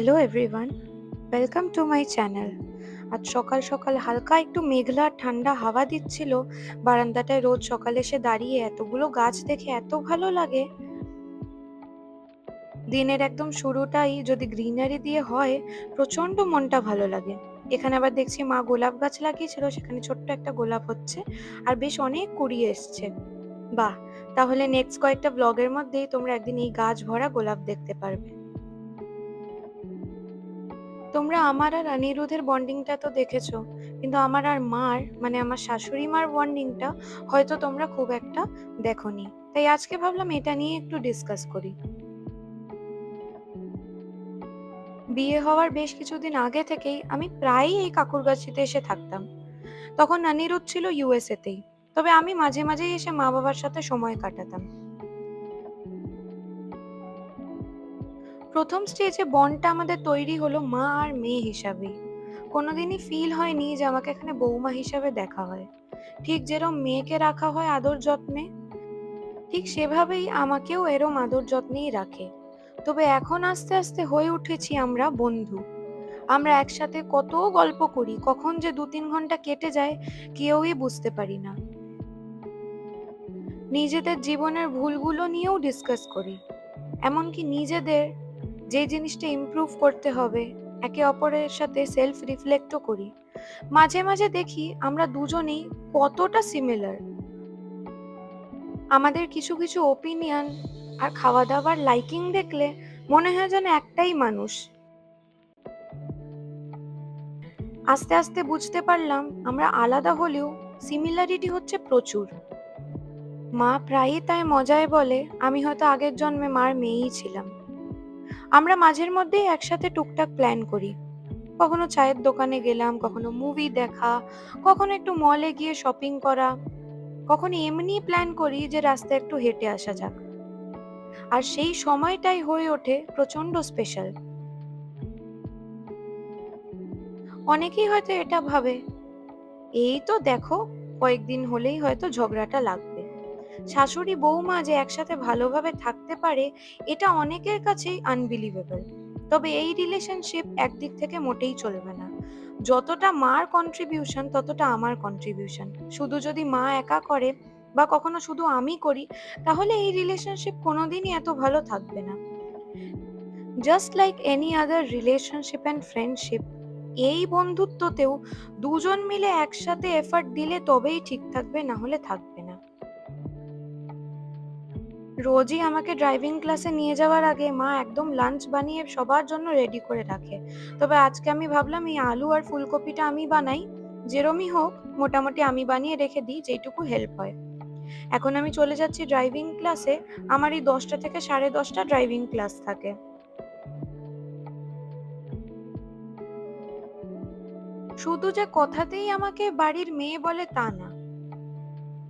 Hello everyone welcome to my channel আজ সকাল সকাল হালকা একটু মেঘলা ঠান্ডা হাওয়া দিচ্ছিল। বারান্দাটায় রোজ সকালে এসে দাঁড়িয়ে এতগুলো গাছ দেখে এত ভালো লাগে। দিনের একদম শুরুটাই যদি গ্রিনারি দিয়ে হয় প্রচণ্ড মনটা ভালো লাগে। এখানে আবার দেখছি মা গোলাপ গাছ লাগিয়েছিল, সেখানে ছোট্ট একটা গোলাপ হচ্ছে আর বেশ অনেক কুড়িয়ে এসছে। বাহ, তাহলে নেক্সট কয়েকটা ব্লগের মধ্যেই তোমরা একদিন এই গাছ ভরা গোলাপ দেখতে পারবে। তোমরা আমার আর অনিরুদ্ধের বন্ডিংটা তো দেখেছ, কিন্তু আমার আর মার মানে আমার শাশুড়ি মার বন্ডিংটা হয়তো তোমরা খুব একটা দেখোনি। তাই আজকে ভাবলাম এটা নিয়ে একটু ডিসকাস করি। বিয়ে হওয়ার বেশ কিছুদিন আগে থেকেই আমি প্রায়ই এই কাকুরগাছিতে এসে থাকতাম। তখন অনিরুদ্ধ ছিল ইউএসএতেই তবে আমি মাঝে মাঝেই এসে মা বাবার সাথে সময় কাটাতাম। প্রথম স্টেজে বন্ডটা আমাদের তৈরি হলো মা আর মেয়ে হিসাবেই কোনোদিনই ফিল হয়নি যে আমাকে এখানে বৌমা হিসাবে দেখা হয়। ঠিক যেরম মেয়েকে রাখা হয় আদর যত্নে, ঠিক সেভাবেই আমাকেও এরম আদর যত্নেই রাখে। তবে এখন আস্তে আস্তে হয়ে উঠেছি আমরা বন্ধু। আমরা একসাথে কত গল্প করি, কখন যে দু তিন ঘণ্টা কেটে যায়, কেউই বুঝতে পারি না। নিজেদের জীবনের ভুলগুলো নিয়েও ডিসকাস করি। এমনকি নিজেদের যে জিনিসটা ইমপ্রুভ করতে হবে, একে অপরের সাথে সেলফ রিফ্লেক্টও করি। মাঝে মাঝে দেখি আমরা দুজনেই কতটা সিমিলার আমাদের কিছু কিছু ওপিনিয়ন আর খাওয়া দাওয়ার লাইকিং দেখলে মনে হয় যেন একটাই মানুষ। আস্তে আস্তে বুঝতে পারলাম আমরা আলাদা হলেও সিমিলারিটি হচ্ছে প্রচুর। মা প্রায়ই তাই মজায় বলে, আমি হয়তো আগের জন্মে মার মেয়েই ছিলাম। আমরা মাঝের মধ্যেই একসাথে টুকটাক প্ল্যান করি। কখনো চায়ের দোকানে গেলাম, কখনো মুভি দেখা, কখনো একটু মলে গিয়ে শপিং করা, কখনো এমনি প্ল্যান করি যে রাস্তায় একটু হেঁটে আসা যাক। আর সেই সময়টাই হয়ে ওঠে প্রচণ্ড স্পেশাল অনেকেই হয়তো এটা ভাবে, এই তো দেখো, কয়েকদিন হলেই হয়তো ঝগড়াটা লাগবে। শাশুড়ি বৌমা যে একসাথে ভালোভাবে থাকতে পারে, এটা অনেকের কাছেই আনবিলিভেবল তবে এই রিলেশনশিপ একদিক থেকে মোটেই চলবে না। যতটা মার কন্ট্রিবিউশন ততটা আমার কন্ট্রিবিউশন শুধু যদি মা একা করে বা কখনো শুধু আমি করি, তাহলে এই রিলেশনশিপ কোনোদিনই এত ভালো থাকবে না। Just like any other relationship and friendship এই বন্ধুত্বতেও দুজন মিলে একসাথে এফার্ট দিলে তবেই ঠিক থাকবে, না হলে থাকবে না। রোজই আমাকে ড্রাইভিং ক্লাসে নিয়ে যাওয়ার আগে মা একদম লাঞ্চ বানিয়ে সবার জন্য রেডি করে রাখে। তবে আজকে আমি ভাবলাম, এই আলু আর ফুলকপিটা আমি বানাই। যেরমই হোক, মোটামুটি আমি বানিয়ে রেখে দিই যেটুকু হেল্প হয়। এখন আমি চলে যাচ্ছি ড্রাইভিং ক্লাসে আমার এই দশটা থেকে সাড়ে দশটা ড্রাইভিং ক্লাস থাকে। শুধু যে কথাতেই আমাকে বাড়ির মেয়ে বলে তা না।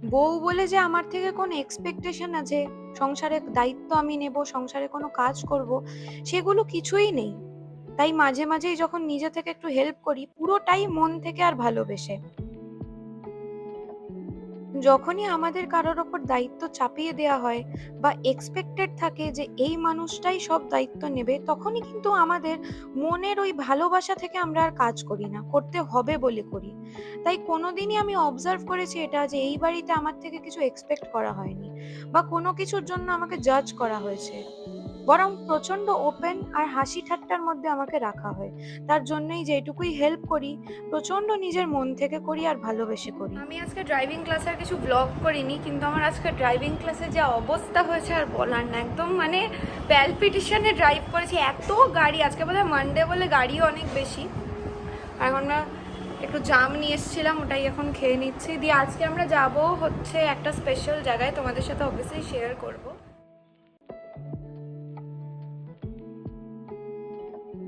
বউ বলে যে আমার থেকে কোনো এক্সপেকটেশন আছে, সংসারে দায়িত্ব আমি নেব, সংসারে কোনো কাজ করব, সেগুলো কিছুই নেই। তাই মাঝে মাঝেই যখন নিজে থেকে একটু হেল্প করি, পুরোটাই মন থেকে আর ভালোবেসে। যখনই আমাদের কারোর ওপর দায়িত্ব চাপিয়ে দেয়া হয় বা এক্সপেক্টেড থাকে যে এই মানুষটাই সব দায়িত্ব নেবে, তখনই কিন্তু আমাদের মনের ওই ভালোবাসা থেকে আমরা আর কাজ করি না, করতে হবে বলে করি। তাই কোনোদিনই আমি অবজার্ভ করেছি এটা যে এই বাড়িতে আমার থেকে কিছু এক্সপেক্ট করা হয়নি বা কোনো কিছুর জন্য আমাকে জাজ করা হয়েছে। বরং প্রচণ্ড ওপেন আর হাসি ঠাট্টার মধ্যে আমাকে রাখা হয়। তার জন্যই যেটুকুই হেল্প করি প্রচণ্ড নিজের মন থেকে করি আর ভালোবেসে করি। আমি আজকে ড্রাইভিং ক্লাসের কিছু ব্লগ করিনি, কিন্তু আমার আজকে ড্রাইভিং ক্লাসে যা অবস্থা হয়েছে আর বলার না। একদম মানে প্যালপিটিশনে ড্রাইভ করেছি। এত গাড়ি, আজকে বোধহয় মানডে বলে গাড়িও অনেক বেশি। আর এখন আমরা একটু জাম নিয়ে এসেছিলাম, ওটাই এখন খেয়ে নিচ্ছি। দিয়ে আজকে আমরা যাব হচ্ছে একটা স্পেশাল জায়গায়। তোমাদের সাথে অবশ্যই শেয়ার করব।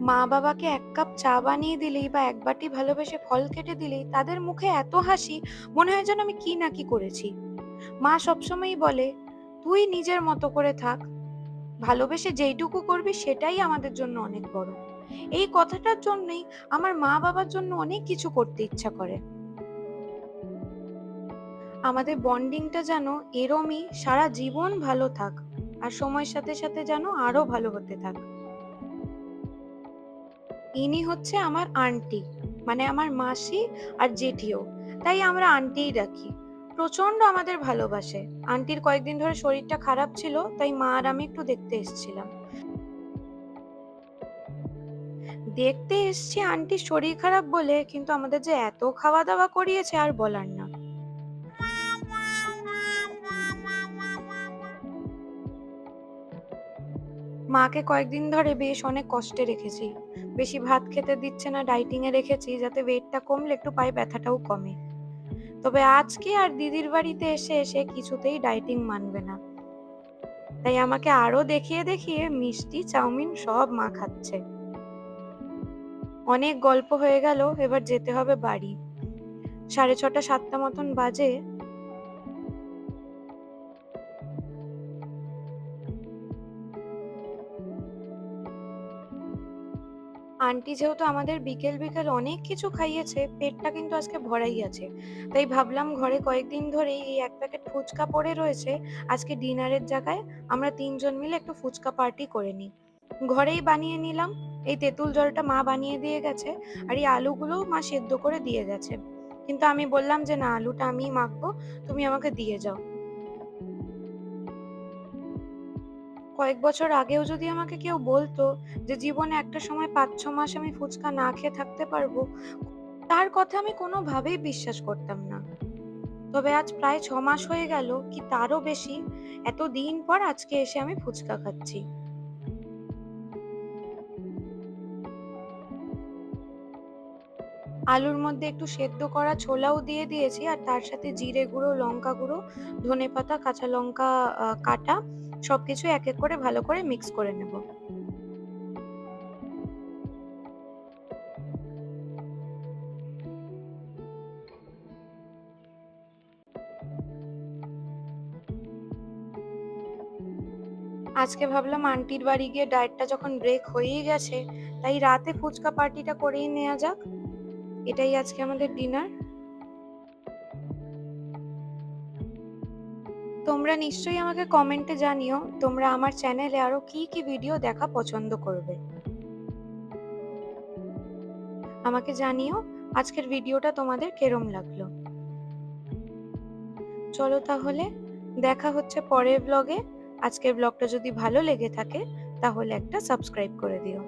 মা বাবাকে এক কাপ চা বানিয়ে দিলেই বা এক বাটি ভালোবেসে ফল কেটে দিলেই তাদের মুখে এত হাসি, মনে হয় যেন আমি কি না কি করেছি। মা সবসময়ই বলে, তুই নিজের মতো করে থাক। ভালোবেসে যেইটুকু করবি সেটাই আমাদের জন্য অনেক বড়। এই কথাটার জন্যই আমার মা বাবার জন্য অনেক কিছু করতে ইচ্ছা করে। আমাদের বন্ডিংটা যেন এরমই, সারা জীবন ভালো থাক, আর সময়ের সাথে সাথে যেন আরও ভালো হতে থাক। ইনি হচ্ছে আমার আন্টি মানে আমার মাসি আর জেঠিও। তাই আমরা আন্টিই রাখি প্রচণ্ড আমাদের ভালোবাসে। আন্টির কয়েকদিন ধরে শরীরটা খারাপ ছিল, তাই মা আর আমি একটু দেখতে এসেছিলাম। দেখতে এসছি আন্টির শরীর খারাপ বলে, কিন্তু আমাদের যে এত খাওয়া দাওয়া করিয়েছে আর বলার না। মাকে কয়েকদিন ধরে বেশ অনেক কষ্টে রেখেছি। বেশি ভাত খেতে দিচ্ছে না ডাইটিং এ রেখেছি, যাতে ওয়েটটা কমলে একটু পায়ে ব্যথাটাও কমে। তবে আজকে আর দিদির বাড়িতে এসে এসে কিছুতেই ডাইটিং মানবে না। তাই আমাকে আরও দেখিয়ে দেখিয়ে মিষ্টি, চাউমিন সব মা খাচ্ছে। অনেক গল্প হয়ে গেল, এবার যেতে হবে বাড়ি। সাড়ে ছটা, সাতটা মতন বাজে। আন্টি যেহেতু আমাদের বিকেল বিকেল অনেক কিছু খাইয়েছে, পেটটা কিন্তু আজকে ভরাই আছে। তাই ভাবলাম ঘরে কয়েকদিন ধরেই এই এক প্যাকেট ফুচকা পড়ে রয়েছে, আজকে ডিনারের জায়গায় আমরা তিনজন মিলে একটু ফুচকা পার্টি করে নিই। ঘরেই বানিয়ে নিলাম, এই তেঁতুল জলটা মা বানিয়ে দিয়ে গেছে আর এই আলুগুলোও মা সেদ্ধ করে দিয়ে গেছে। কিন্তু আমি বললাম যে না, আলুটা আমিই মাখবো, তুমি আমাকে দিয়ে যাও। কয়েক বছর আগেও যদি আমাকে কেউ বলতো যে, জীবনে একটা সময় পাঁচ ছ মাস আমি ফুচকা না খেয়ে থাকতে পারব, তার কথা আমি কোনোভাবেই বিশ্বাস করতাম না। তবে আজ প্রায় ছ মাস হয়ে গেল, কি তারও বেশি? এত দিন পর আজকে এসে আমি ফুচকা খাচ্ছি। আলুর মধ্যে একটু সেদ্ধ করা ছোলাও দিয়ে দিয়েছি, আর তার সাথে জিরে গুঁড়ো, লঙ্কা গুঁড়ো, ধনেপাতা, কাঁচা লঙ্কা কাটা সবকিছু এক এক করে ভালো করে মিক্স করে নেব। আজকে ভাবলাম আন্টির বাড়ি গিয়ে ডায়েটটা যখন ব্রেক হয়েই গেছে, তাই রাতে ফুচকা পার্টিটা করেই নেওয়া যাক। এটাই আজকে আমাদের ডিনার তোমরা নিশ্চয়ই আমাকে কমেন্টে জানিও, তোমরা আমার চ্যানেলে আরও কি কি ভিডিও দেখা পছন্দ করবে। আমাকে জানিও আজকের ভিডিওটা তোমাদের কেরম লাগল। চলো তাহলে, দেখা হচ্ছে পরের ব্লগে আজকের ব্লগটা যদি ভালো লেগে থাকে, তাহলে একটা সাবস্ক্রাইব করে দিও।